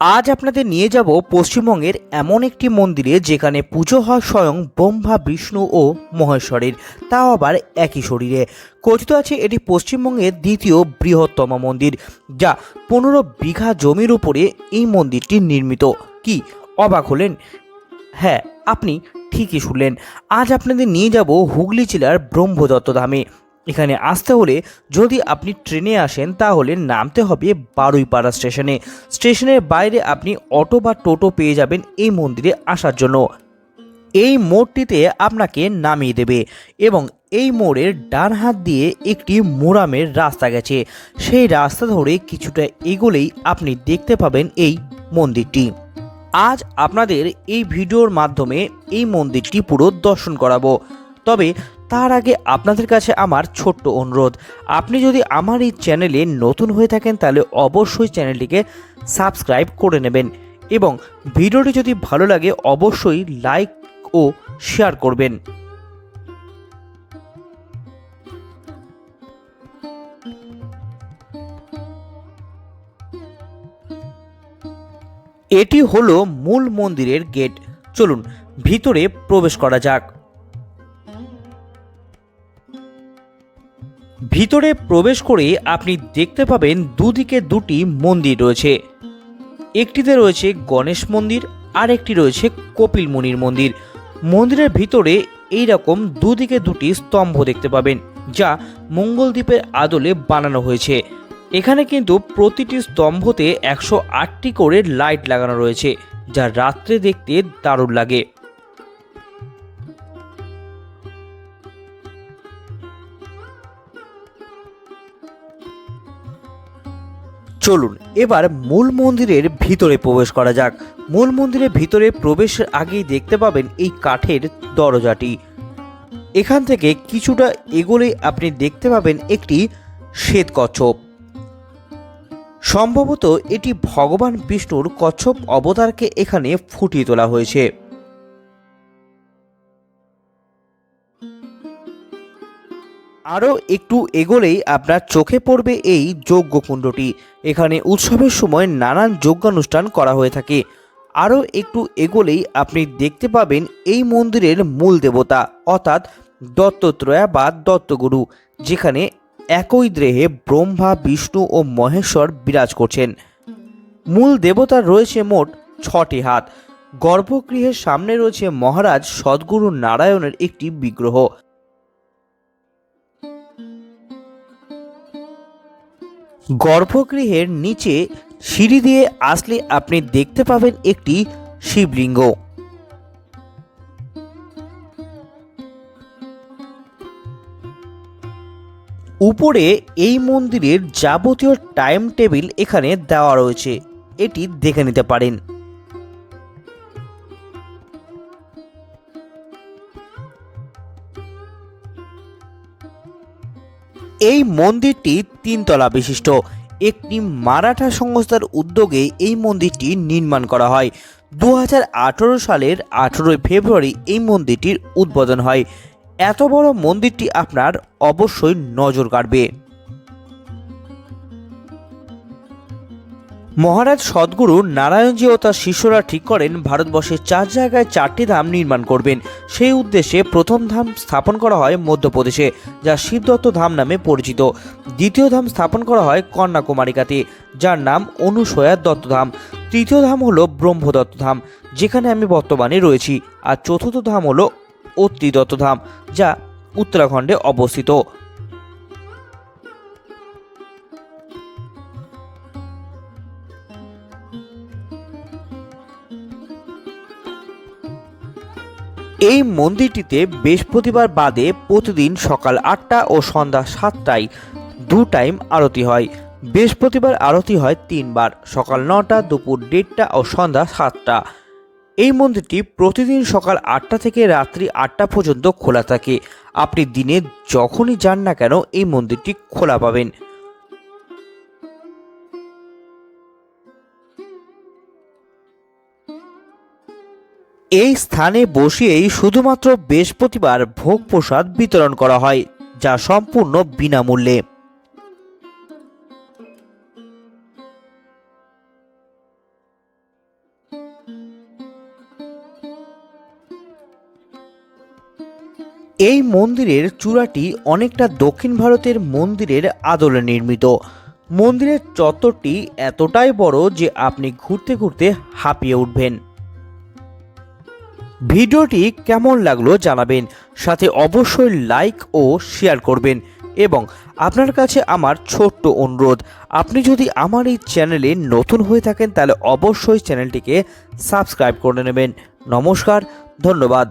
আজ আপনাদের নিয়ে যাব পশ্চিমবঙ্গের এমন একটি মন্দিরে যেখানে পুজো হয় স্বয়ং ব্রহ্মা, বিষ্ণু ও মহেশ্বরের। তাও আবার একই শরীরে। কথিত আছে এটি পশ্চিমবঙ্গের দ্বিতীয় বৃহত্তম মন্দির, যা পনেরো বিঘা জমির উপরে এই মন্দিরটি নির্মিত। কি, অবাক হলেন? হ্যাঁ আপনি ঠিকই শুনলেন। আজ আপনাদের নিয়ে যাব হুগলি জেলার ব্রহ্মদত্ত ধামে। এখানে আসতে হলে যদি আপনি ট্রেনে আসেন, তাহলে নামতে হবে বারুইপাড়া স্টেশনে। স্টেশনের বাইরে আপনি অটো বা টোটো পেয়ে যাবেন এই মন্দিরে আসার জন্য। এই মোড়টিতে আপনাকে নামিয়ে দেবে এবং এই মোড়ের ডান হাত দিয়ে একটি মোরামের রাস্তা গেছে। সেই রাস্তা ধরে কিছুটা এগোলেই আপনি দেখতে পাবেন এই মন্দিরটি। আজ আপনাদের এই ভিডিওর মাধ্যমে এই মন্দিরটি পুরো দর্শন করাবো। তবে তার আগে আপনাদের কাছে আমার ছোট্ট অনুরোধ। আপনি যদি আমার এই চ্যানেলে নতুন হয়ে থাকেন, তাহলে অবশ্যই চ্যানেলটিকে সাবস্ক্রাইব করে নেবেন এবং ভিডিওটি যদি ভালো লাগে, অবশ্যই লাইক ও শেয়ার করবেন। এটি হলো মূল মন্দিরের গেট। চলুন, ভিতরে প্রবেশ করা যাক। ভিতরে প্রবেশ করে আপনি দেখতে পাবেন দুদিকে দুটি মন্দির রয়েছে। একটিতে রয়েছে গণেশ মন্দির আর একটি রয়েছে কপিল মুনির মন্দির। মন্দিরের ভিতরে এই রকম দুদিকে দুটি স্তম্ভ দেখতে পাবেন, যা মঙ্গলদ্বীপের আদলে বানানো হয়েছে। এখানে কিন্তু প্রতিটি স্তম্ভতে একশো আটটি করে লাইট লাগানো রয়েছে, যা রাত্রে দেখতে দারুণ লাগে। চলুন, এবার মূল মন্দিরের ভিতরে প্রবেশ করা যাক। মূল মন্দিরের ভিতরে প্রবেশের আগেই দেখতে পাবেন এই কাঠের দরজাটি। এখান থেকে কিছুটা এগোলেই আপনি দেখতে পাবেন একটি শ্বেত কচ্ছপ সম্ভবত এটি ভগবান বিষ্ণুর কচ্ছপ অবতারকে এখানে ফুটিয়ে তোলা হয়েছে। আরও একটু এগোলেই আপনার চোখে পড়বে এই যজ্ঞকুণ্ডটি। এখানে উৎসবের সময় নানান যজ্ঞানুষ্ঠান করা হয়ে থাকে। আরও একটু এগোলেই আপনি দেখতে পাবেন এই মন্দিরের মূল দেবতা, অর্থাৎ দত্তত্রয়া বা দত্তগুরু, যেখানে একই দেহে ব্রহ্মা, বিষ্ণু ও মহেশ্বর বিরাজ করছেন। মূল দেবতার রয়েছে মোট ছটি হাত। গর্ভগৃহের সামনে রয়েছে মহারাজ সদ্গুরু নারায়ণের একটি বিগ্রহ। গর্ভগৃহের নিচে সিঁড়ি দিয়ে আসলে আপনি দেখতে পাবেন একটি শিবলিঙ্গ। উপরে এই মন্দিরের যাবতীয় টাইম টেবিল এখানে দেওয়া রয়েছে। এটি দেখে নিতে পারেন। এই মন্দিরটি তিনতলা বিশিষ্ট একটি মারাঠা সংস্থার উদ্যোগে এই মন্দিরটি নির্মাণ করা হয়। দু হাজার আঠেরো সালের আঠেরোই ফেব্রুয়ারি এই মন্দিরটির উদ্বোধন হয়। এত বড় মন্দিরটি আপনার অবশ্যই নজর কাড়বে। মহারাজ সদ্গুরু নারায়ণজি ও তার শিষ্যরা ঠিক করেন ভারতবর্ষের চার জায়গায় চারটি ধাম নির্মাণ করবেন। সেই উদ্দেশ্যে প্রথম ধাম স্থাপন করা হয় মধ্যপ্রদেশে, যা শিবদত্ত ধাম নামে পরিচিত। দ্বিতীয় ধাম স্থাপন করা হয় কন্যাকুমারিকাতে, যার নাম অনুসয়া দত্তধাম তৃতীয় ধাম হলো ব্রহ্মদত্ত ধাম, যেখানে আমি বর্তমানে রয়েছি। আর চতুর্থ ধাম হলো অত্রি দত্তধাম যা উত্তরাখণ্ডে অবস্থিত। এই মন্দিরটিতে বৃহস্পতিবার বাদে প্রতিদিন সকাল আটটা ও সন্ধ্যা সাতটায় দু টাইম আরতি হয়। বৃহস্পতিবার আরতি হয় তিনবার, সকাল নটা, দুপুর দেড়টা ও সন্ধ্যা সাতটা। এই মন্দিরটি প্রতিদিন সকাল আটটা থেকে রাত্রি আটটা পর্যন্ত খোলা থাকে। আপনি দিনে যখনই যান না কেন এই মন্দিরটি খোলা পাবেন। এই স্থানে বসিয়েই শুধুমাত্র বৃহস্পতিবার ভোগ প্রসাদ বিতরণ করা হয়, যা সম্পূর্ণ বিনামূল্যে। এই মন্দিরের চূড়াটি অনেকটা দক্ষিণ ভারতের মন্দিরের আদলে নির্মিত। মন্দিরের চত্বরটি এতটাই বড় যে আপনি ঘুরতে ঘুরতে হাঁপিয়ে উঠবেন। ভিডিওটি কেমন লাগল জানাবেন, সাথে অবশ্যই লাইক ও শেয়ার করবেন এবং আপনার কাছে আমার ছোট্ট অনুরোধ, আপনি যদি আমার এই চ্যানেলে নতুন হয়ে থাকেন তাহলে অবশ্যই চ্যানেলটিকে সাবস্ক্রাইব করে নেবেন। নমস্কার, ধন্যবাদ।